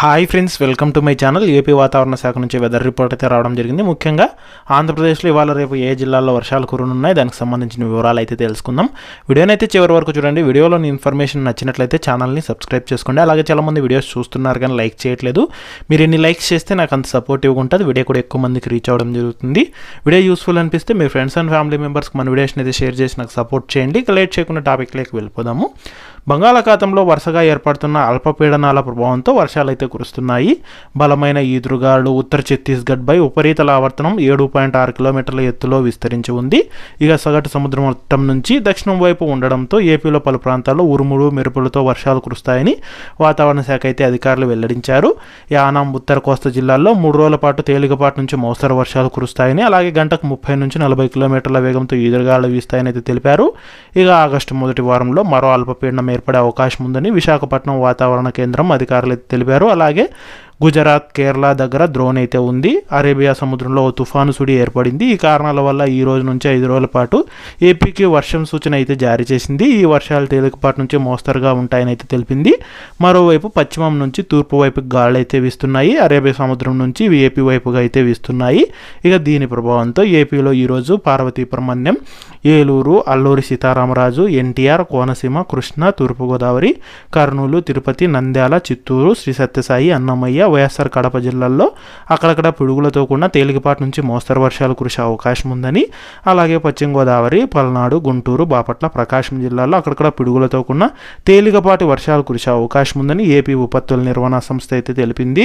Hi friends welcome to my channel. AP వాతావరణ శాఖ నుంచి వెదర్ రిపోర్ట్ అయితే రావడం జరిగింది. ముఖ్యంగా ఆంధ్రప్రదేశ్లో ఇవాళ రేపు ఏ జిల్లాల్లో వర్షాలు కురునున్నాయి దానికి సంబంధించిన వివరాలు అయితే తెలుసుకుందాం. వీడియోని అయితే చివరి వరకు చూడండి. వీడియోలోని ఇన్ఫర్మేషన్ నచ్చినట్లయితే ఛానల్ని సబ్స్క్రైబ్ చేసుకోండి. అలాగే చాలామంది వీడియోస్ చూస్తున్నారు కానీ లైక్ చేయట్లేదు. మీరు ఎన్ని లైక్స్ చేస్తే నాకు అంత సపోర్టివ్గా ఉంటుంది. వీడియో కూడా ఎక్కువ మందికి రీచ్ అవ్వడం జరుగుతుంది. వీడియో యూస్ఫుల్ అనిపిస్తే మీ ఫ్రెండ్స్ అండ్ ఫ్యామిలీ మెంబర్స్కి మన వీడియోస్ని అయితే షేర్ చేసి నాకు సపోర్ట్ చేయండి. ఇక లేట్ చేయకుండా టాపిక్లోకి వెళ్ళిపోదాము. బంగాళాఖాతంలో వరుసగా ఏర్పడుతున్న అల్పపీడనాల ప్రభావంతో వర్షాలు అయితే కురుస్తున్నాయి. బలమైన ఈదురుగాలు ఉత్తర ఛత్తీస్గఢ్ పై ఉపరితల ఆవర్తనం ఏడు పాయింట్ ఆరు కిలోమీటర్ల ఎత్తులో విస్తరించి ఉంది. ఇక సగటు సముద్ర మొత్తం నుంచి దక్షిణం వైపు ఉండడంతో ఏపీలో పలు ప్రాంతాల్లో ఉరుములు మెరుపులతో వర్షాలు కురుస్తాయని వాతావరణ శాఖ అయితే అధికారులు వెల్లడించారు. యానాం ఉత్తర కోస్తా జిల్లాల్లో మూడు రోజుల పాటు తేలికపాటి నుంచి మోస్తరు వర్షాలు కురుస్తాయని అలాగే గంటకు ముప్పై నుంచి నలభై కిలోమీటర్ల వేగంతో ఈదురుగాలు వీస్తాయని అయితే తెలిపారు. ఇక ఆగస్టు మొదటి వారంలో మరో అల్పపీడనం ఏర్పడే అవకాశం ఉందని విశాఖపట్నం వాతావరణ కేంద్రం అధికారులు అయితే తెలిపారు. అలాగే గుజరాత్ కేరళ దగ్గర ద్రోణ్ అయితే ఉంది. అరేబియా సముద్రంలో ఓ తుఫాను సుడి ఏర్పడింది. ఈ కారణాల వల్ల ఈ రోజు నుంచి ఐదు రోజుల పాటు ఏపీకి వర్షం సూచన అయితే జారీ చేసింది. ఈ వర్షాలు తేలికపాటి నుంచి మోస్తరుగా ఉంటాయని అయితే తెలిపింది. మరోవైపు పశ్చిమం నుంచి తూర్పు వైపు గాలి అయితే వీస్తున్నాయి. అరేబియా సముద్రం నుంచి ఏపీ వైపుగా అయితే వీస్తున్నాయి. ఇక దీని ప్రభావంతో ఏపీలో ఈరోజు పార్వతీపురమణ్యం ఏలూరు అల్లూరి సీతారామరాజు ఎన్టీఆర్ కోనసీమ కృష్ణ తూర్పుగోదావరి కర్నూలు తిరుపతి నంద్యాల చిత్తూరు శ్రీ సత్యసాయి అన్నమయ్య వైఎస్ఆర్ కడప జిల్లాల్లో అక్కడక్కడ పిడుగులతో కూడిన తేలికపాటి నుంచి మోస్తరు వర్షాలు కురిసే అవకాశం ఉందని అలాగే పశ్చిమ గోదావరి పల్నాడు గుంటూరు బాపట్ల ప్రకాశం జిల్లాల్లో అక్కడక్కడ పిడుగులతో కూడిన తేలికపాటి వర్షాలు కురిసే అవకాశం ఉందని ఏపీ విపత్తుల నిర్వహణ సంస్థ అయితే తెలిపింది.